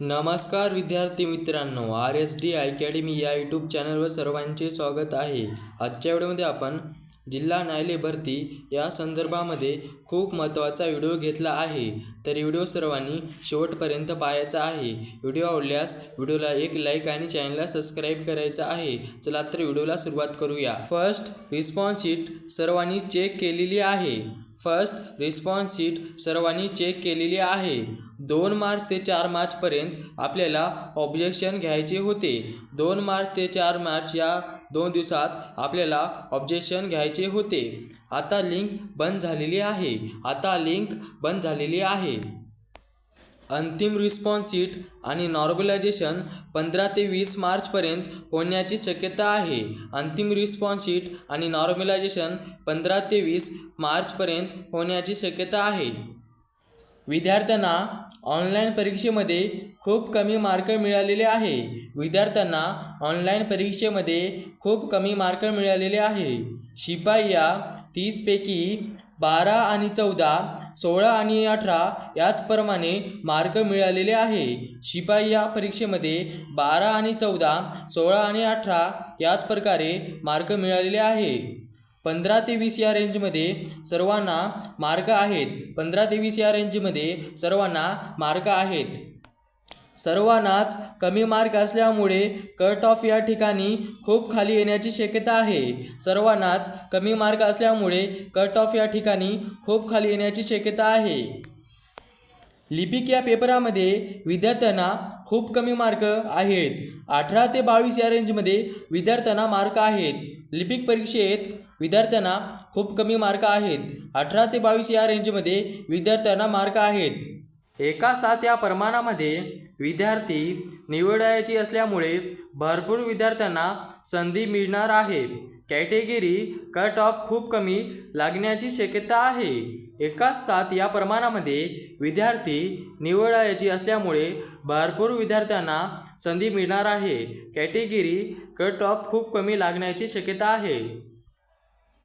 नमस्कार विद्यार्थी मित्रांनो आर एस डी अकॅडमी या यूट्यूब चॅनलवर सर्वांचे स्वागत आहे. आजच्या व्हिडिओमध्ये आपण जिल्हा न्यायालय भरती या संदर्भामध्ये खूप महत्त्वाचा व्हिडिओ घेतला आहे. तर व्हिडिओ सर्वांनी शेवटपर्यंत पाहायचा आहे. व्हिडिओ आवडल्यास व्हिडिओला एक लाईक आणि चॅनलला सबस्क्राईब करायचा आहे. चला तर व्हिडिओला सुरुवात करूया. फर्स्ट रिस्पॉन्स शीट सर्वांनी चेक केलेली आहे. फर्स्ट रिस्पॉन्स शीट सर्वांनी चेक केलेली आहे. दोन मार्च ते चार मार्चपर्यंत आपल्याला ऑब्जेक्शन घ्यायचे होते. दोन मार्च ते चार मार्च या दोन दिवसात आपल्याला ऑब्जेक्शन घ्यायचे होते. आता लिंक बंद झालेली आहे. आता लिंक बंद झालेली आहे. अंतिम रिस्पॉन्स सीट आणि नॉर्मलायझेशन पंधरा ते वीस मार्चपर्यंत होण्याची शक्यता आहे. अंतिम रिस्पॉन्स सीट आणि नॉर्मलायझेशन पंधरा ते वीस मार्चपर्यंत होण्याची शक्यता आहे. विद्यार्थ्यांना ऑनलाईन परीक्षेमध्ये खूप कमी मार्क मिळालेले आहे. विद्यार्थ्यांना ऑनलाईन परीक्षेमध्ये खूप कमी मार्क मिळालेले आहे. शिपाई या तीसपैकी बारा आणि चौदा सोळा आणि अठरा याचप्रमाणे मार्क मिळालेले आहे. शिपाई या परीक्षेमध्ये बारा आणि चौदा सोळा आणि अठरा याच प्रकारे मार्क मिळालेले आहे. पंधरा ते वीस या रेंजमध्ये सर्वांना मार्क आहेत. पंधरा ते वीस या रेंजमध्ये सर्वांना मार्क आहेत. सर्वांनाच कमी मार्क असल्यामुळे कट ऑफ या ठिकाणी खूप खाली येण्याची शक्यता आहे. सर्वांनाच कमी मार्क असल्यामुळे कट ऑफ या ठिकाणी खूप खाली येण्याची शक्यता आहे. लिपिक या पेपरामध्ये विद्यार्थ्यांना खूप कमी मार्क आहेत. अठरा ते बावीस या रेंजमध्ये विद्यार्थ्यांना मार्क आहेत. लिपिक परीक्षेत विद्यार्थ्यांना खूप कमी मार्क आहेत. अठरा ते बावीस या रेंजमध्ये विद्यार्थ्यांना मार्क आहेत. एका सात या प्रमाणामध्ये विद्यार्थी निवडायची असल्यामुळे भरपूर विद्यार्थ्यांना संधी मिळणार आहे. कॅटेगरी कट ऑफ खूप कमी लागण्याची शक्यता आहे. एकाच सात या प्रमाणामध्ये विद्यार्थी निवडायची असल्यामुळे भरपूर विद्यार्थ्यांना संधी मिळणार आहे. कॅटेगरी कट ऑफ खूप कमी लागण्याची शक्यता आहे.